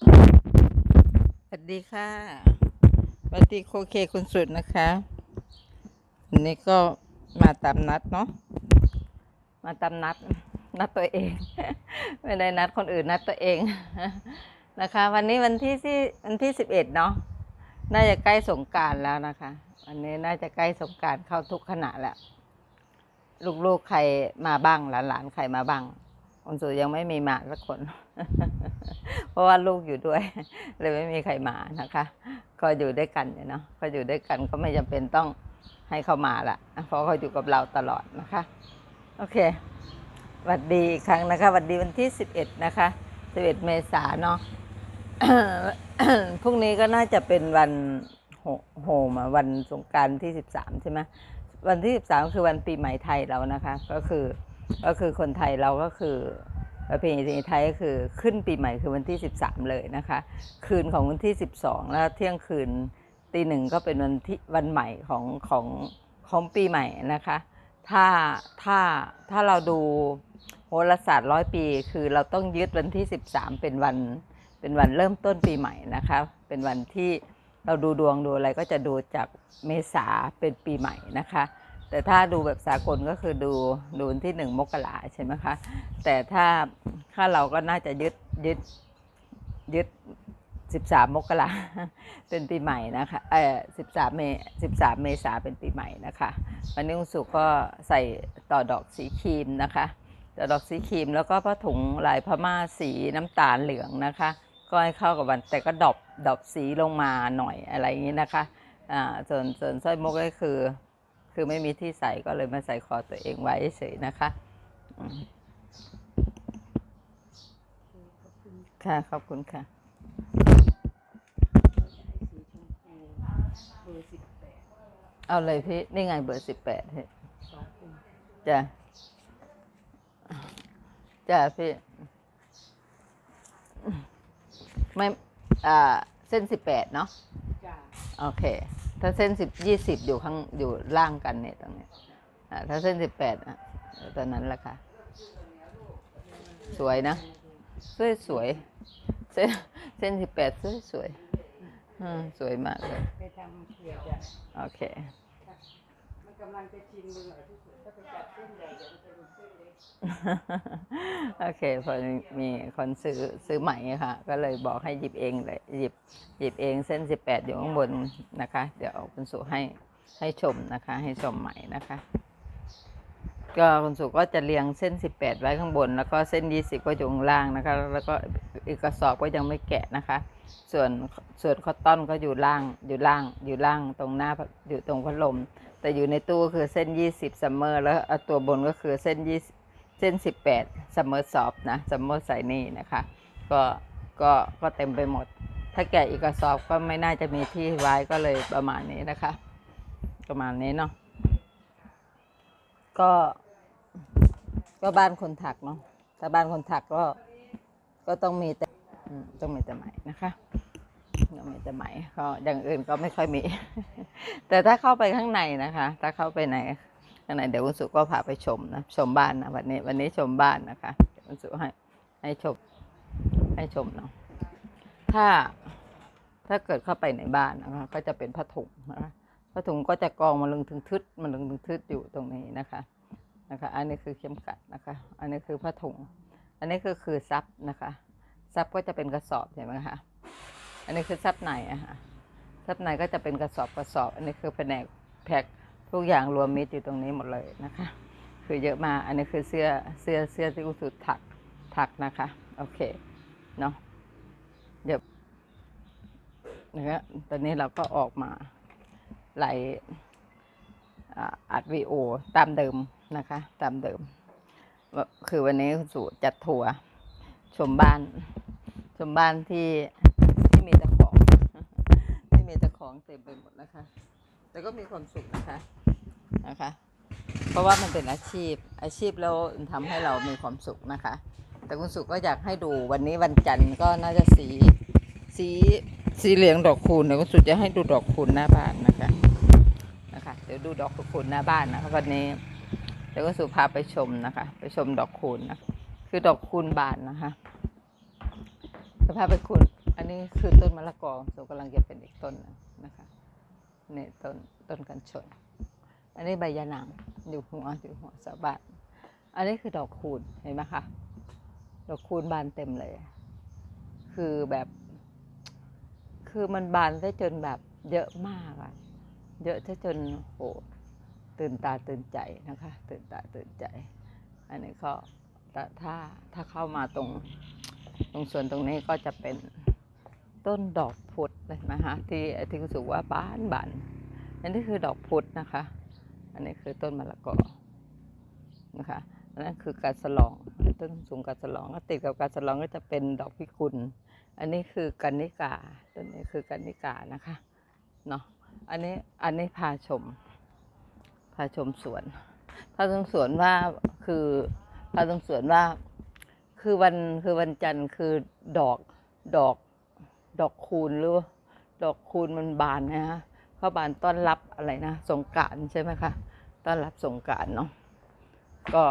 สวัสดีค่ะสวัสดีโคเคคุณสุดนะคะวันนี้ก็มาตามนัดเนาะ มาตามนัด นัดตัวเอง ไม่ได้นัดคนอื่นนัดตัวเองนะคะ วันนี้วันที่ที่วันที่สิบเอ็ดเนาะ น่าจะใกล้สงการแล้วนะคะ วันนี้น่าจะใกล้สงการเข้าทุกขณะแล้ว ลูกๆใครมาบ้างหลานๆใครมาบ้างคุณสุดยังไม่มีมาสักคน ราะว่าลูกอยู่ด้วย เลยไม่มีใครมานะคะ ก็อยู่ด้วยกันเนาะก็อยู่ด้วยกันก็ไม่จำเป็นต้องให้เขามาละเพราะเขาอยู่กับเราตลอดนะคะ โอเคสวัสดีอีกครั้งนะคะสวัสดีวันที่11นะคะ11เมษาเนาะพรุ่งนี้ก็น่าจะเป็นวันโฮมวันสงกรารที่13ใช่ไหมวันที่13คือวันปีใหม่ไทยเรานะคะ ก็คือก็คือคนไทยเราก็คือ ประเพณีไทยก็คือขึ้นปีใหม่คือวันที่ 13 เลยนะคะ คืนของวันที่ 12 แล้วเที่ยงคืนตีหนึ่งก็เป็นวันที่วันใหม่ของของของปีใหม่นะคะ ถ้าถ้าถ้าเราดูโหราศาสตร์ร้อยปี คือเราต้องยึดวันที่ 13 เป็นวันเป็นวันเริ่มต้นปีใหม่นะคะ เป็นวันที่เราดูดวงดูอะไรก็จะดูจากเมษาเป็นปีใหม่นะคะ แต่ถ้าดูแบบสากลก็คือดูดูวันที่หนึ่งมกราใช่ไหมคะ แต่ถ้าถ้าเราก็น่าจะยึดยึดยึด13มมกราเป็นปีใหม่นะคะเออ13เม13เมษาเป็นปีใหม่นะคะวันนี้คุณสุก็ใส่ต่อดอกสีครีมนะคะต่อดอกสีครีมแล้วก็ผ้าถุงลายพม่าสีน้ำตาลเหลืองนะคะ ก็ให้เข้ากับวันแต่ก็ดอปดอปสีลงมาหน่อยอะไรอย่างนี้นะคะอ่าส่วนส่วนสร้อยมกก็คือ คือไม่มีที่ใส่ก็เลยมาใส่คอตัวเองไว้เฉยๆนะคะอืมค่ะ ขอบคุณค่ะเอาเลยพี่ นี่ไงเบอร์สิบแปดเฮ้ยจ้ะจ้ะพี่ ไม่ อ่า เส้นสิบแปดเนาะจ้าโอเค ถ้าเส้นสิบยี่สิบอยู่ข้างอยู่ล่างกันเนี่ยตรงเนี้ยอ่าถ้าเส้นสิบแปดอะตอนนั้นแหละค่ะ สวยนะ สวยสวย เส้นเส้นสิบแปดสวยสวยอืมสวยมากเลยไปทำเขียวจ้ะโอเคมัน กำลังจะชินมือที่สุดถ้าไปจับเส้นใหญ่เดี๋ยวมันจะดูเส้นเล็กโอเคพอมีคนซื้อซื้อใหม่ค่ะ ก็เลยบอกให้หยิบเองเลยหยิบหยิบเองเส้น 18 อยู่ข้างบนนะคะ เดี๋ยวเอาคุณสุให้ให้ชมนะคะ ให้ชมใหม่นะคะ ก็คุณสุก็จะเรียงเส้น 18 ไว้ข้างบน แล้วก็เส้น 20 ก็อยู่ข้างล่างนะคะ แล้วก็อีกกระสอบก็ยังไม่แกะนะคะ ส่วนส่วนคอตตอนก็อยู่ล่างอยู่ล่างอยู่ล่างตรงหน้าอยู่ตรงพัดลม แต่อยู่ในตู้ก็คือเส้น 20ซัมเมอร์แล้วเอาตัวบนก็คือเส้น20เส้น 18ซัมเมอร์ซอฟนะซัมเมอร์ใส่นี่นะคะ ก็ก็ก็เต็มไปหมด ถ้าแกะอีกกระสอบก็ไม่น่าจะมีที่ไว้ก็เลยประมาณนี้นะคะ ประมาณนี้เนาะก็ก็บ้านคนถักเนาะถ้าบ้านคนถักก็ก็ต้องมีแต่ต้องมีแต่ไหมนะคะ ต้องมีแต่ไหมก็อย่างอื่นก็ไม่ค่อยมี แต่ถ้าเข้าไปข้างในนะคะ ถ้าเข้าไปในข้างในเดี๋ยวคุณสุก็พาไปชมนะชมบ้านนะวันนี้วันนี้ชมบ้านนะคะวคุณสุให้ให้ชมให้ชมเนาะถ้าถ้าเกิดเข้าไปในบ้านนะคะก็จะเป็นผ้าถุงนะคะผ้าถุงก็จะกองมาลึงถึงทึดมาลึงถึงทึดอยู่ตรงนี้นะคะนะคะ อันนี้คือเข็มขัดนะคะ อันนี้คือผ้าถุง อันนี้คือคือซับนะคะซับก็จะเป็นกระสอบเห็นไหมคะ อันนี้คือซับในอะค่ะซับในก็จะเป็นกระสอบกระสอบ อันนี้คือแผนกแพ็คทุกอย่างรวมมิตรอยู่ตรงนี้หมดเลยนะคะ คือเยอะมากอันนี้คือเสื้อเสื้อเสื้อที่กุสุดถักถักนะคะโอเคเนาะเดี๋ยวนะคะตอนนี้เราก็ออกมาไหลอ่าอัดวีโอตามเดิมนะคะ ตามเดิม คือวันนี้คุณสุจัดทัวร์ชมบ้าน ชมบ้านที่ที่ มีแต่ของ ที่มีแต่ของเต็มไปหมดนะคะ แต่ก็มีความสุขนะคะ นะคะ เพราะว่ามันเป็นอาชีพ อาชีพแล้วทำให้เรามีความสุขนะคะ แต่คุณสุก็อยากให้ดูวันนี้วันจันทร์ก็น่าจะสี สีสีเหลืองดอกคูณเดี๋ยวคุณสุจะให้ดูดอกคูณหน้าบ้านนะคะ นะคะ เดี๋ยวดูดอกคูณหน้าบ้านนะคะวันนี้เดี๋ยวคุณสุพาไปชมนะคะ ไปชมดอกคูณนะ คือดอกคูณบานนะคะจะพาไปคุณ อันนี้คือต้นมะละกอสุกำลังจะเป็นอีกต้นนะคะนี่ต้นต้นกันชน อันนี้ใบยะนางอยู่หัวอยู่หัวสะบัดอันนี้คือดอกคูณเห็นไหมคะดอกคูณบานเต็มเลย คือแบบ คือมันบานได้จนแบบเยอะมากอะเยอะจนโหตื่นตาตื่นใจนะคะ ตื่นตาตื่นใจ อันนี้ก็แต่ถ้าถ้าเข้ามาตรง ตรงส่วนตรงนี้ก็จะเป็น ต้นดอกพุธเลยไหมฮะที่ที่รู้สึกว่าบานบานอันนี้คือดอกพุธนะคะ อันนี้คือต้นมะละกอนะคะอันนั้นคือกาสลองต้นสูงกาสลองก็ติดกับกาสลองก็จะเป็นดอกพิกุล อันนี้คือกันนิกาต้นนี้คือกันนิกานะคะเนาะอันนี้อันนี้พาชม พาชมสวน พาชมสวนว่าคือพาชมสวนว่าคือวันคือวันจันทร์คือดอกดอก ดอกคูณหรือว่าดอกคูณมันบานนะฮะเขาบานต้อนรับอะไรนะสงการใช่ไหมคะต้อนรับสงการเนาะก็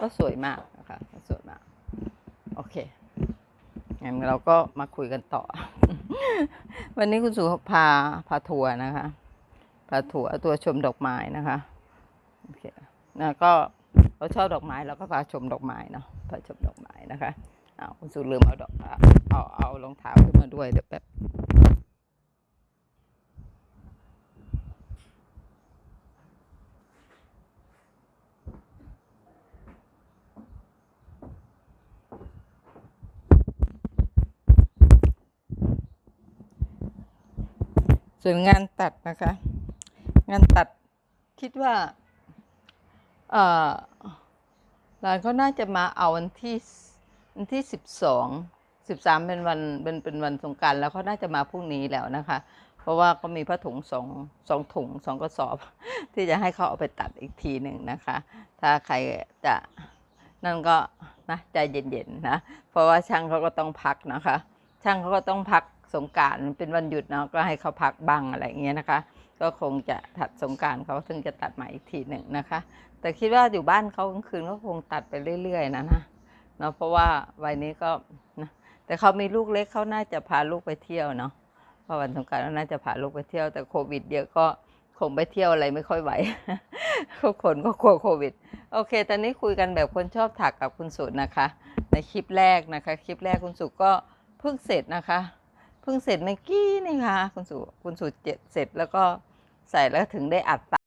ก็สวยมากนะคะก็สวยมากโอเคงั้นเราก็มาคุยกันต่อ วันนี้คุณสุพาพาทัวร์นะคะพาทัวร์ตัวชมดอกไม้นะคะโอเคนะก็เราชอบดอกไม้เราก็พาชมดอกไม้เนาะพาชมดอกไม้นะคะ อ้าวคุณสุลืมเอาดอกเอาเอารองเท้าขึ้นมาด้วยเดี๋ยวแป๊บส่วนงานตัดนะคะ งานตัดคิดว่าเออร้านเขาน่าจะมาเอาวันที่ วันที่สิบสองสิบสามเป็นวันเป็นเป็นวันสงการแล้วเขาน่าจะมาพรุ่งนี้แล้วนะคะ เพราะว่าก็มีผ้าถุงสองสองถุงสองกระสอบ ที่จะให้เขาเอาไปตัดอีกทีหนึ่งนะคะ ถ้าใครจะนั่นก็นะใจเย็นๆนะ เพราะว่าช่างเขาก็ต้องพักนะคะ ช่างเขาก็ต้องพักสงกรารเป็นวันหยุดเนาะก็ให้เขาพักบ้างอะไรอย่างเงี้ยนะคะ ก็คงจะถัดสงการเขาถึงจะตัดใหม่อีกทีหนึ่งนะคะ แต่คิดว่าอยู่บ้านเขากลางคืนก็คงตัดไปเรื่อยๆนะนะ เนาะเพราะว่าวัยนี้ก็นะแต่เขามีลูกเล็กเขาน่าจะพาลูกไปเที่ยวเนาะเพราะวันสงกรารน่าจะพาลูกไปเที่ยว แต่โควิดเยอะก็คงไปเที่ยวอะไรไม่ค่อยไหวทุกคนก็กลัวโควิด โอเค ตอนนี้คุยกันแบบคนชอบถักกับคุณสุนะคะ ในคลิปแรกนะคะ คลิปแรกคุณสุก็เพิ่งเสร็จนะคะ เพิ่งเสร็จเมื่อกี้นี่ค่ะ คุณสุคุณสุเจ็ดเสร็จแล้วก็ใส่แล้วถึงได้อัด